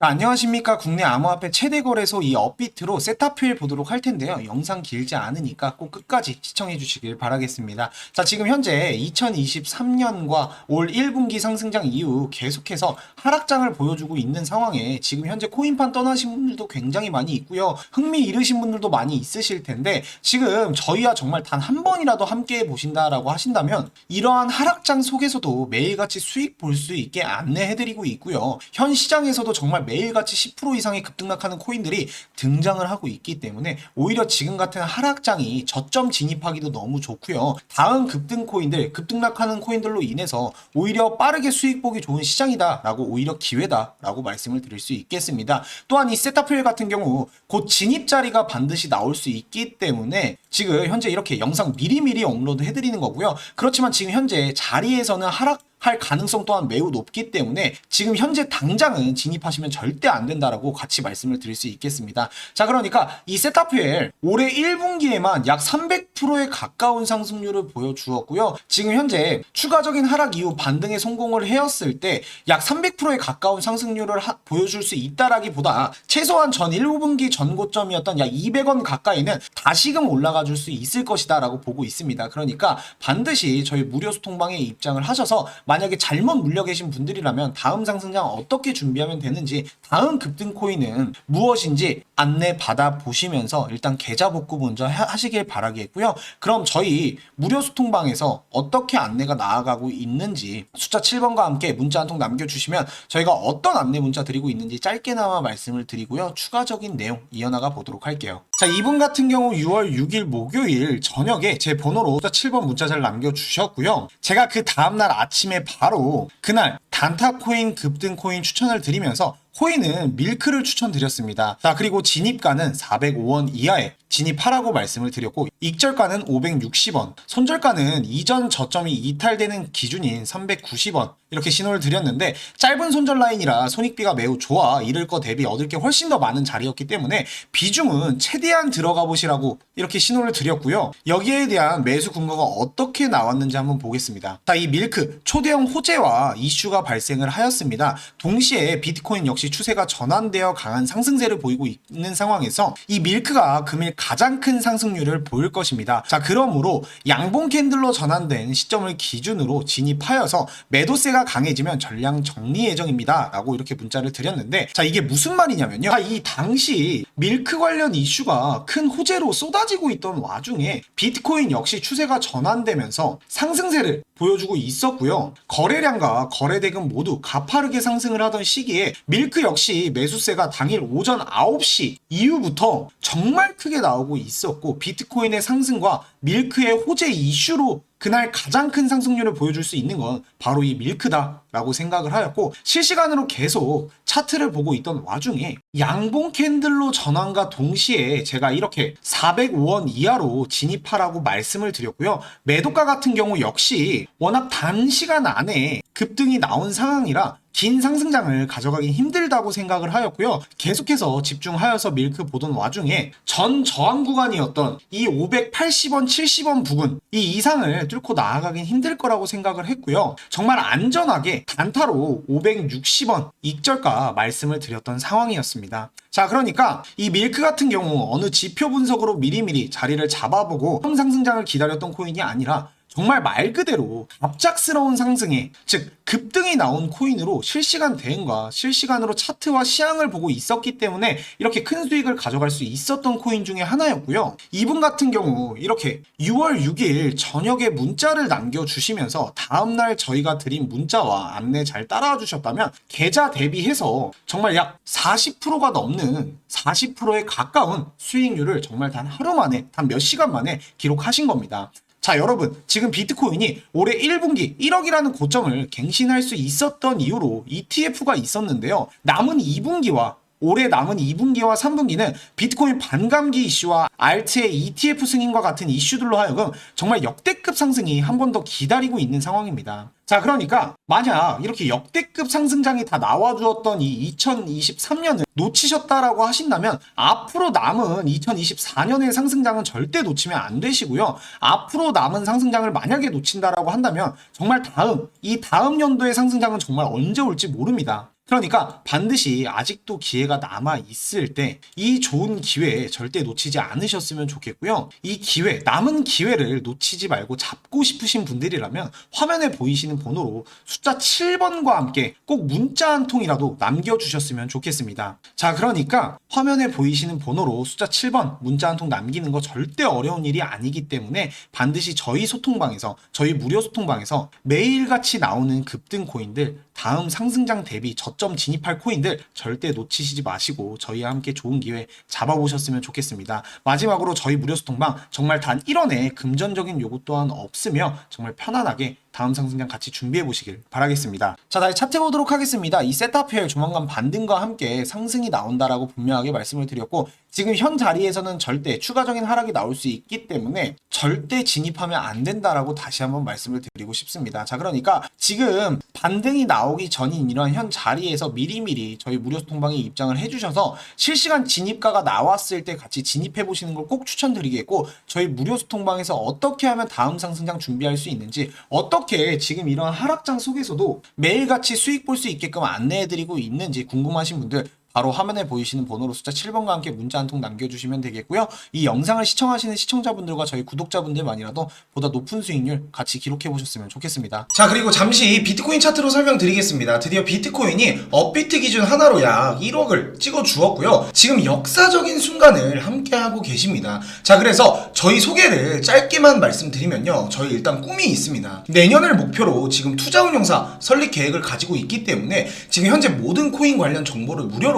자, 안녕하십니까. 국내 암호화폐 최대 거래소 이 업비트로 세타필 보도록 할 텐데요. 영상 길지 않으니까 꼭 끝까지 시청해 주시길 바라겠습니다. 자, 지금 현재 2023년과 올 1분기 상승장 이후 계속해서 하락장을 보여주고 있는 상황에 지금 현재 코인판 떠나신 분들도 굉장히 많이 있고요. 흥미 잃으신 분들도 많이 있으실 텐데 지금 저희와 정말 단 한 번이라도 함께 보신다라고 하신다면 이러한 하락장 속에서도 매일같이 수익 볼 수 있게 안내해 드리고 있고요. 현 시장에서도 정말 매일같이 10% 이상의 급등락하는 코인들이 등장을 하고 있기 때문에 오히려 지금 같은 하락장이 저점 진입하기도 너무 좋고요. 다음 급등 코인들, 급등락하는 코인들로 인해서 오히려 빠르게 수익 보기 좋은 시장이다라고 오히려 기회다라고 말씀을 드릴 수 있겠습니다. 또한 이 세타필 같은 경우 곧 진입 자리가 반드시 나올 수 있기 때문에 지금 현재 이렇게 영상 미리미리 업로드 해드리는 거고요. 그렇지만 지금 현재 자리에서는 하락 할 가능성 또한 매우 높기 때문에 지금 현재 당장은 진입하시면 절대 안 된다라고 같이 말씀을 드릴 수 있겠습니다. 자, 그러니까 이 세타필 올해 1분기에만 약 300%에 가까운 상승률을 보여주었고요. 지금 현재 추가적인 하락 이후 반등에 성공을 해왔을 때 약 300%에 가까운 상승률을 하- 보여줄 수 있다라기보다 최소한 전 1분기 전고점이었던 약 200원 가까이는 다시금 올라가 줄 수 있을 것이다라고 보고 있습니다. 그러니까 반드시 저희 무료 소통방에 입장을 하셔서 만약에 잘못 물려 계신 분들이라면 다음 상승장 어떻게 준비하면 되는지 다음 급등 코인은 무엇인지 안내 받아 보시면서 일단 계좌 복구 먼저 하- 하시길 바라겠고요. 그럼 저희 무료 소통방에서 어떻게 안내가 나아가고 있는지 숫자 7번과 함께 문자 한 통 남겨주시면 저희가 어떤 안내 문자 드리고 있는지 짧게나마 말씀을 드리고요. 추가적인 내용 이어나가 보도록 할게요. 자, 이분 같은 경우 6월 6일 목요일 저녁에 제 번호로 숫자 7번 문자 잘 남겨주셨고요. 제가 그 다음날 아침에 바로 그날 단타 코인 급등 코인 추천을 드리면서 코인은 밀크를 추천드렸습니다. 자, 그리고 진입가는 405원 이하에 진입하라고 말씀을 드렸고, 익절가는 560원, 손절가는 이전 저점이 이탈되는 기준인 390원, 이렇게 신호를 드렸는데, 짧은 손절 라인이라 손익비가 매우 좋아, 잃을 거 대비 얻을 게 훨씬 더 많은 자리였기 때문에, 비중은 최대한 들어가 보시라고 이렇게 신호를 드렸고요. 여기에 대한 매수 근거가 어떻게 나왔는지 한번 보겠습니다. 자, 이 밀크, 초대형 호재와 이슈가 발생을 하였습니다. 동시에 비트코인 역시 추세가 전환되어 강한 상승세를 보이고 있는 상황에서 이 밀크가 금일 가장 큰 상승률을 보일 것입니다. 자, 그러므로 양봉 캔들로 전환된 시점을 기준으로 진입하여서 매도세가 강해지면 전량 정리 예정입니다. 라고 이렇게 문자를 드렸는데, 자, 이게 무슨 말이냐면요. 자, 이 당시 밀크 관련 이슈가 큰 호재로 쏟아지고 있던 와중에 비트코인 역시 추세가 전환되면서 상승세를 보여주고 있었고요. 거래량과 거래대금 모두 가파르게 상승을 하던 시기에 밀크 역시 매수세가 당일 오전 9시 이후부터 정말 크게 나오고 있었고 비트코인의 상승과 밀크의 호재 이슈로 그날 가장 큰 상승률을 보여줄 수 있는 건 바로 이 밀크다라고 생각을 하였고 실시간으로 계속 차트를 보고 있던 와중에 양봉 캔들로 전환과 동시에 제가 이렇게 405원 이하로 진입하라고 말씀을 드렸고요. 매도가 같은 경우 역시 워낙 단시간 안에 급등이 나온 상황이라 긴 상승장을 가져가기 힘들다고 생각을 하였고요. 계속해서 집중하여서 밀크 보던 와중에 전 저항 구간이었던 이 580원, 70원 부근 이 이상을 뚫고 나아가긴 힘들 거라고 생각을 했고요. 정말 안전하게 단타로 560원 익절가 말씀을 드렸던 상황이었습니다. 자, 그러니까 이 밀크 같은 경우 어느 지표 분석으로 미리미리 자리를 잡아보고 상승장을 기다렸던 코인이 아니라 정말 말 그대로 갑작스러운 상승에 즉 급등이 나온 코인으로 실시간 대응과 실시간으로 차트와 시향을 보고 있었기 때문에 이렇게 큰 수익을 가져갈 수 있었던 코인 중에 하나였고요. 이분 같은 경우 이렇게 6월 6일 저녁에 문자를 남겨주시면서 다음날 저희가 드린 문자와 안내 잘 따라와 주셨다면 계좌 대비해서 정말 약 40%가 넘는 40%에 가까운 수익률을 정말 단 하루 만에 단 몇 시간 만에 기록하신 겁니다. 자, 여러분, 지금 비트코인이 올해 1분기 1억이라는 고점을 갱신할 수 있었던 이유로 ETF가 있었는데요. 남은 2분기와 올해 남은 2분기와 3분기는 비트코인 반감기 이슈와 알트의 ETF 승인과 같은 이슈들로 하여금 정말 역대급 상승이 한 번 더 기다리고 있는 상황입니다. 자, 그러니까 만약 이렇게 역대급 상승장이 다 나와주었던 이 2023년을 놓치셨다라고 하신다면 앞으로 남은 2024년의 상승장은 절대 놓치면 안 되시고요. 앞으로 남은 상승장을 만약에 놓친다라고 한다면 정말 다음 이 다음 연도의 상승장은 정말 언제 올지 모릅니다. 그러니까 반드시 아직도 기회가 남아 있을 때 이 좋은 기회 절대 놓치지 않으셨으면 좋겠고요. 이 기회, 남은 기회를 놓치지 말고 잡고 싶으신 분들이라면 화면에 보이시는 번호로 숫자 7번과 함께 꼭 문자 한 통이라도 남겨주셨으면 좋겠습니다. 자, 그러니까 화면에 보이시는 번호로 숫자 7번 문자 한 통 남기는 거 절대 어려운 일이 아니기 때문에 반드시 저희 소통방에서 저희 무료 소통방에서 매일같이 나오는 급등 코인들 다음 상승장 대비 저점 진입할 코인들 절대 놓치시지 마시고 저희와 함께 좋은 기회 잡아보셨으면 좋겠습니다. 마지막으로 저희 무료 소통방 정말 단 1원의 금전적인 요구 또한 없으며 정말 편안하게 다음 상승장 같이 준비해 보시길 바라겠습니다. 자, 다시 차트 보도록 하겠습니다. 이 세타페어 조만간 반등과 함께 상승이 나온다라고 분명하게 말씀을 드렸고 지금 현 자리에서는 절대 추가적인 하락이 나올 수 있기 때문에 절대 진입하면 안 된다라고 다시 한번 말씀을 드리고 싶습니다. 자, 그러니까 지금 반등이 나오기 전인 이런 현 자리에서 미리미리 저희 무료 소통방에 입장을 해주셔서 실시간 진입가가 나왔을 때 같이 진입해 보시는 걸 꼭 추천드리겠고 저희 무료 소통방에서 어떻게 하면 다음 상승장 준비할 수 있는지 어 떻게 지금 이런 하락장 속에서도 매일같이 수익 볼 수 있게끔 안내해드리고 있는지 궁금하신 분들 바로 화면에 보이시는 번호로 숫자 7번과 함께 문자 한 통 남겨주시면 되겠고요. 이 영상을 시청하시는 시청자분들과 저희 구독자분들만이라도 보다 높은 수익률 같이 기록해 보셨으면 좋겠습니다. 자 그리고 잠시 비트코인 차트로 설명드리겠습니다. 드디어 비트코인이 업비트 기준 하나로 약 1억을 찍어 주었고요. 지금 역사적인 순간을 함께 하고 계십니다. 자 그래서 저희 소개를 짧게만 말씀드리면요. 저희 일단 꿈이 있습니다. 내년을 목표로 지금 투자운용사 설립 계획을 가지고 있기 때문에 지금 현재 모든 코인 관련 정보를 무료로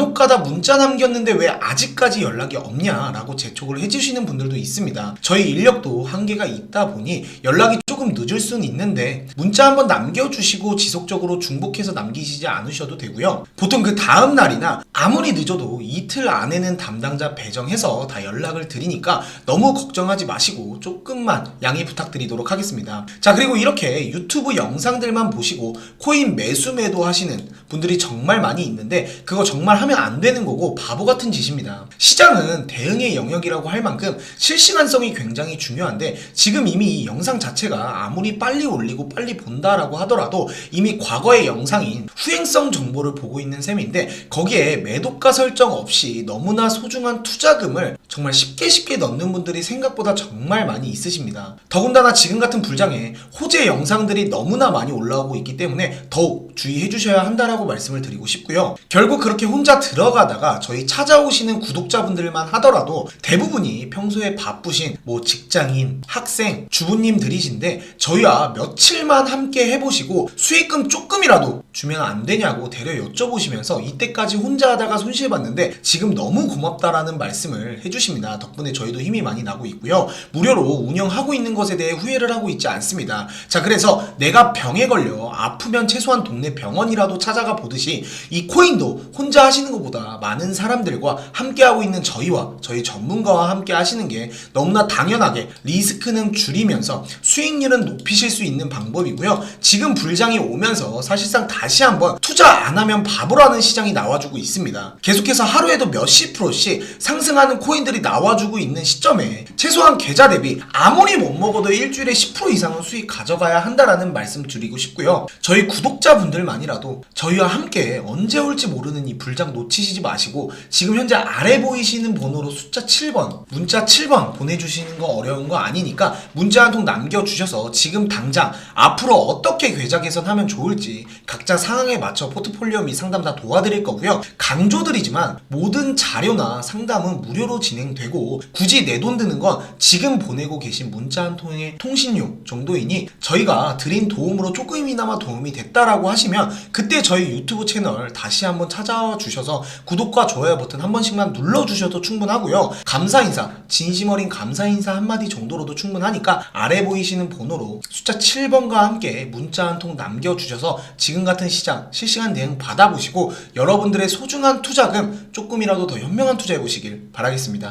간혹 가다 문자 남겼는데 왜 아직까지 연락이 없냐라고 재촉을 해주시는 분들도 있습니다. 저희 인력도 한계가 있다 보니 연락이 조금 늦을 수는 있는데 문자 한번 남겨주시고 지속적으로 중복해서 남기시지 않으셔도 되고요. 보통 그 다음 날이나 아무리 늦어도 이틀 안에는 담당자 배정해서 다 연락을 드리니까 너무 걱정하지 마시고 조금만 양해 부탁드리도록 하겠습니다. 자 그리고 이렇게 유튜브 영상들만 보시고 코인 매수 매도 하시는 분들이 정말 많이 있는데 그거 정말 하면 안 되는 거고 바보 같은 짓입니다. 시장은 대응의 영역이라고 할 만큼 실시간성이 굉장히 중요한데 지금 이미 이 영상 자체가 아무리 빨리 올리고 빨리 본다라고 하더라도 이미 과거의 영상인 후행성 정보를 보고 있는 셈인데 거기에 매도가 설정 없이 너무나 소중한 투자금을 정말 쉽게 쉽게 넣는 분들이 생각보다 정말 많이 있으십니다. 더군다나 지금 같은 불장에 호재 영상들이 너무나 많이 올라오고 있기 때문에 더욱 주의해 주셔야 한다라고 말씀을 드리고 싶고요. 결국 그렇게 혼자 들어가다가 저희 찾아오시는 구독자분들만 하더라도 대부분이 평소에 바쁘신 뭐 직장인, 학생, 주부님들이신데 저희와 며칠만 함께 해보시고 수익금 조금이라도 주면 안 되냐고 대려 여쭤보시면서 이때까지 혼자 하다가 손실봤는데 지금 너무 고맙다라는 말씀을 해주 십니다. 덕분에 저희도 힘이 많이 나고 있고요. 무료로 운영하고 있는 것에 대해 후회를 하고 있지 않습니다. 자, 그래서 내가 병에 걸려 아프면 최소한 동네 병원이라도 찾아가 보듯이 이 코인도 혼자 하시는 것보다 많은 사람들과 함께하고 있는 저희와 저희 전문가와 함께 하시는 게 너무나 당연하게 리스크는 줄이면서 수익률은 높이실 수 있는 방법이고요. 지금 불장이 오면서 사실상 다시 한번 투자 안 하면 바보라는 시장이 나와주고 있습니다. 계속해서 하루에도 몇십 프로씩 상승하는 코인 들이 나와주고 있는 시점에 최소한 계좌 대비 아무리 못 먹어도 일주일에 10% 이상은 수익 가져가야 한다라는 말씀 드리고 싶고요. 저희 구독자분들만이라도 저희와 함께 언제 올지 모르는 이 불장 놓치시지 마시고 지금 현재 아래 보이시는 번호로 숫자 7번 문자 7번 보내주시는 거 어려운 거 아니니까 문자 한 통 남겨주셔서 지금 당장 앞으로 어떻게 계좌 개선하면 좋을지 각자 상황에 맞춰 포트폴리오 및 상담 다 도와드릴 거고요. 강조드리지만 모든 자료나 상담은 무료로 진행 진행되고 굳이 내 돈 드는 건 지금 보내고 계신 문자 한 통의 통신료 정도이니 저희가 드린 도움으로 조금이나마 도움이 됐다라고 하시면 그때 저희 유튜브 채널 다시 한번 찾아와 주셔서 구독과 좋아요 버튼 한 번씩만 눌러주셔도 충분하고요. 감사 인사, 진심 어린 감사 인사 한마디 정도로도 충분하니까 아래 보이시는 번호로 숫자 7번과 함께 문자 한 통 남겨주셔서 지금 같은 시장 실시간 대응 받아보시고 여러분들의 소중한 투자금 조금이라도 더 현명한 투자해 보시길 바라겠습니다.